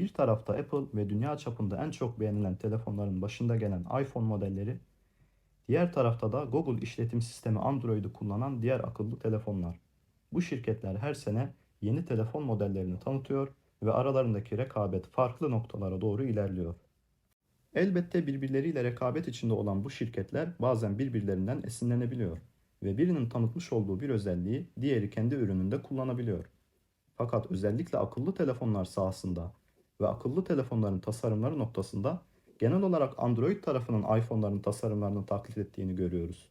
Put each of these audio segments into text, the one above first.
Bir tarafta Apple ve dünya çapında en çok beğenilen telefonların başında gelen iPhone modelleri, diğer tarafta da Google işletim sistemi Android'i kullanan diğer akıllı telefonlar. Bu şirketler her sene yeni telefon modellerini tanıtıyor ve aralarındaki rekabet farklı noktalara doğru ilerliyor. Elbette birbirleriyle rekabet içinde olan bu şirketler bazen birbirlerinden esinlenebiliyor ve birinin tanıtmış olduğu bir özelliği diğeri kendi ürününde kullanabiliyor. Fakat özellikle akıllı telefonlar sahasında ve akıllı telefonların tasarımları noktasında genel olarak Android tarafının iPhone'ların tasarımlarını taklit ettiğini görüyoruz.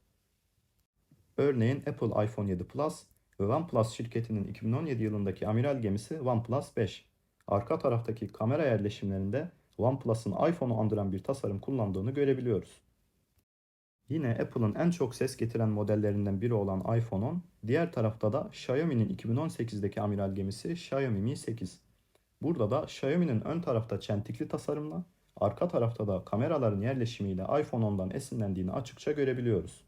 Örneğin Apple iPhone 7 Plus ve OnePlus şirketinin 2017 yılındaki amiral gemisi OnePlus 5. Arka taraftaki kamera yerleşimlerinde OnePlus'ın iPhone'u andıran bir tasarım kullandığını görebiliyoruz. Yine Apple'ın en çok ses getiren modellerinden biri olan iPhone 10, diğer tarafta da Xiaomi'nin 2018'deki amiral gemisi Xiaomi Mi 8. Burada da Xiaomi'nin ön tarafta çentikli tasarımla, arka tarafta da kameraların yerleşimiyle iPhone 10'dan esinlendiğini açıkça görebiliyoruz.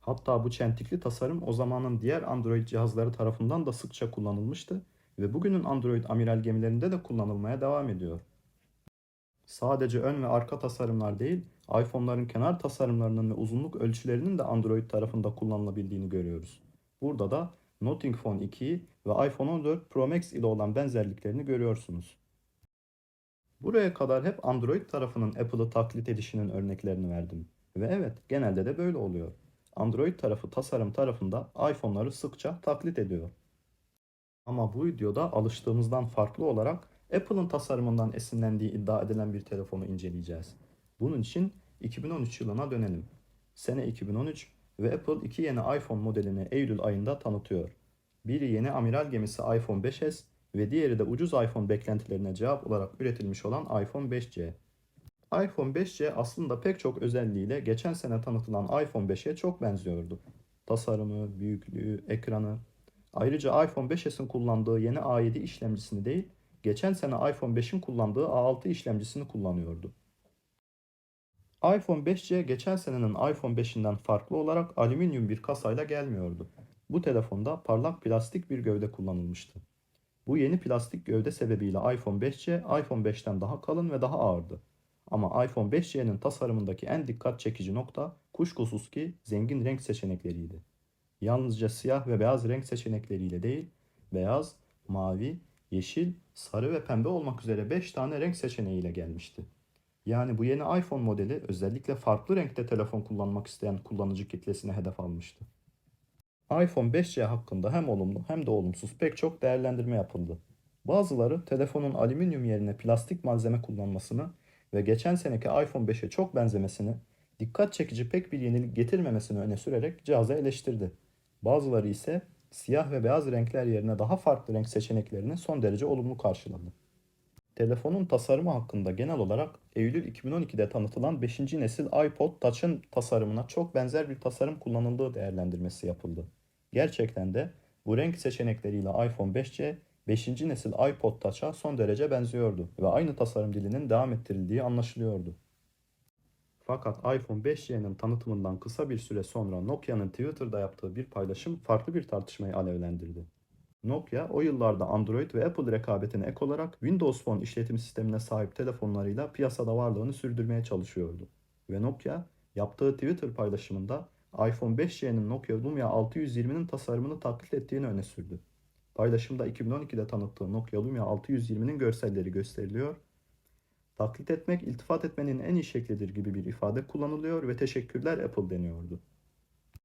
Hatta bu çentikli tasarım o zamanın diğer Android cihazları tarafından da sıkça kullanılmıştı ve bugünün Android amiral gemilerinde de kullanılmaya devam ediyor. Sadece ön ve arka tasarımlar değil, iPhone'ların kenar tasarımlarının ve uzunluk ölçülerinin de Android tarafında kullanılabildiğini görüyoruz. Burada da Nothing Phone 2'yi ve iPhone 14 Pro Max ile olan benzerliklerini görüyorsunuz. Buraya kadar hep Android tarafının Apple'ı taklit edişinin örneklerini verdim. Ve evet, genelde de böyle oluyor. Android tarafı tasarım tarafında iPhone'ları sıkça taklit ediyor. Ama bu videoda alıştığımızdan farklı olarak Apple'ın tasarımından esinlendiği iddia edilen bir telefonu inceleyeceğiz. Bunun için 2013 yılına dönelim. Sene 2013 ve Apple iki yeni iPhone modelini Eylül ayında tanıtıyor. Biri yeni amiral gemisi iPhone 5s ve diğeri de ucuz iPhone beklentilerine cevap olarak üretilmiş olan iPhone 5c. iPhone 5c aslında pek çok özelliğiyle geçen sene tanıtılan iPhone 5'e çok benziyordu. Tasarımı, büyüklüğü, ekranı. Ayrıca iPhone 5s'in kullandığı yeni A7 işlemcisini değil, geçen sene iPhone 5'in kullandığı A6 işlemcisini kullanıyordu. iPhone 5C geçen senenin iPhone 5'inden farklı olarak alüminyum bir kasayla gelmiyordu. Bu telefonda parlak plastik bir gövde kullanılmıştı. Bu yeni plastik gövde sebebiyle iPhone 5C iPhone 5'ten daha kalın ve daha ağırdı. Ama iPhone 5C'nin tasarımındaki en dikkat çekici nokta kuşkusuz ki zengin renk seçenekleriydi. Yalnızca siyah ve beyaz renk seçenekleriyle değil, beyaz, mavi, yeşil, sarı ve pembe olmak üzere 5 tane renk seçeneğiyle gelmişti. Yani bu yeni iPhone modeli özellikle farklı renkte telefon kullanmak isteyen kullanıcı kitlesine hedef almıştı. iPhone 5C hakkında hem olumlu hem de olumsuz pek çok değerlendirme yapıldı. Bazıları telefonun alüminyum yerine plastik malzeme kullanmasını ve geçen seneki iPhone 5'e çok benzemesini, dikkat çekici pek bir yenilik getirmemesini öne sürerek cihazı eleştirdi. Bazıları ise siyah ve beyaz renkler yerine daha farklı renk seçeneklerini son derece olumlu karşıladı. Telefonun tasarımı hakkında genel olarak Eylül 2012'de tanıtılan 5. nesil iPod Touch'ın tasarımına çok benzer bir tasarım kullanıldığı değerlendirmesi yapıldı. Gerçekten de bu renk seçenekleriyle iPhone 5C 5. nesil iPod Touch'a son derece benziyordu ve aynı tasarım dilinin devam ettirildiği anlaşılıyordu. Fakat iPhone 5C'nin tanıtımından kısa bir süre sonra Nokia'nın Twitter'da yaptığı bir paylaşım farklı bir tartışmayı alevlendirdi. Nokia o yıllarda Android ve Apple rekabetine ek olarak Windows Phone işletim sistemine sahip telefonlarıyla piyasada varlığını sürdürmeye çalışıyordu. Ve Nokia yaptığı Twitter paylaşımında iPhone 5C'nin Nokia Lumia 620'nin tasarımını taklit ettiğini öne sürdü. Paylaşımda 2012'de tanıttığı Nokia Lumia 620'nin görselleri gösteriliyor. Taklit etmek iltifat etmenin en iyi şeklidir gibi bir ifade kullanılıyor ve teşekkürler Apple deniyordu.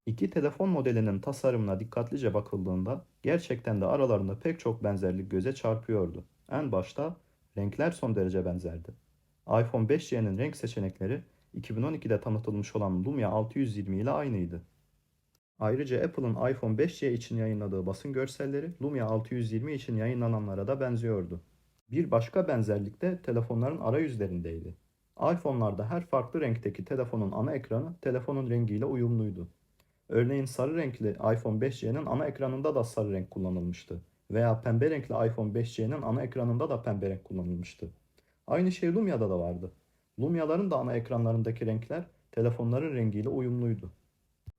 İki telefon modelinin tasarımına dikkatlice bakıldığında gerçekten de aralarında pek çok benzerlik göze çarpıyordu. En başta renkler son derece benzerdi. iPhone 5C'nin renk seçenekleri 2012'de tanıtılmış olan Lumia 620 ile aynıydı. Ayrıca Apple'ın iPhone 5C için yayınladığı basın görselleri Lumia 620 için yayınlananlara da benziyordu. Bir başka benzerlik de telefonların arayüzlerindeydi. iPhone'larda her farklı renkteki telefonun ana ekranı telefonun rengiyle uyumluydu. Örneğin sarı renkli iPhone 5C'nin ana ekranında da sarı renk kullanılmıştı. Veya pembe renkli iPhone 5C'nin ana ekranında da pembe renk kullanılmıştı. Aynı şey Lumia'da da vardı. Lumia'ların da ana ekranlarındaki renkler telefonların rengiyle uyumluydu.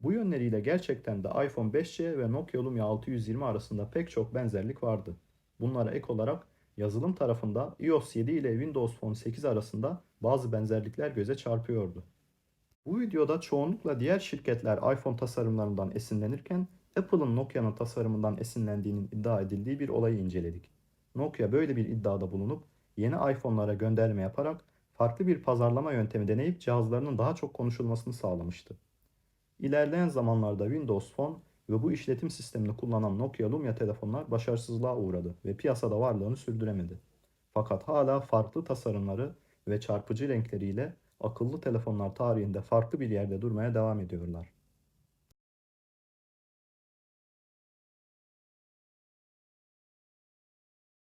Bu yönleriyle gerçekten de iPhone 5C ve Nokia Lumia 620 arasında pek çok benzerlik vardı. Bunlara ek olarak Yazılım tarafında iOS 7 ile Windows Phone 8 arasında bazı benzerlikler göze çarpıyordu. Bu videoda çoğunlukla diğer şirketler iPhone tasarımlarından esinlenirken Apple'ın Nokia'nın tasarımından esinlendiğinin iddia edildiği bir olayı inceledik. Nokia böyle bir iddiada bulunup yeni iPhone'lara gönderme yaparak farklı bir pazarlama yöntemi deneyip cihazlarının daha çok konuşulmasını sağlamıştı. İlerleyen zamanlarda Windows Phone ve bu işletim sistemini kullanan Nokia Lumia telefonlar başarısızlığa uğradı ve piyasada varlığını sürdüremedi. Fakat hala farklı tasarımları ve çarpıcı renkleriyle akıllı telefonlar tarihinde farklı bir yerde durmaya devam ediyorlar.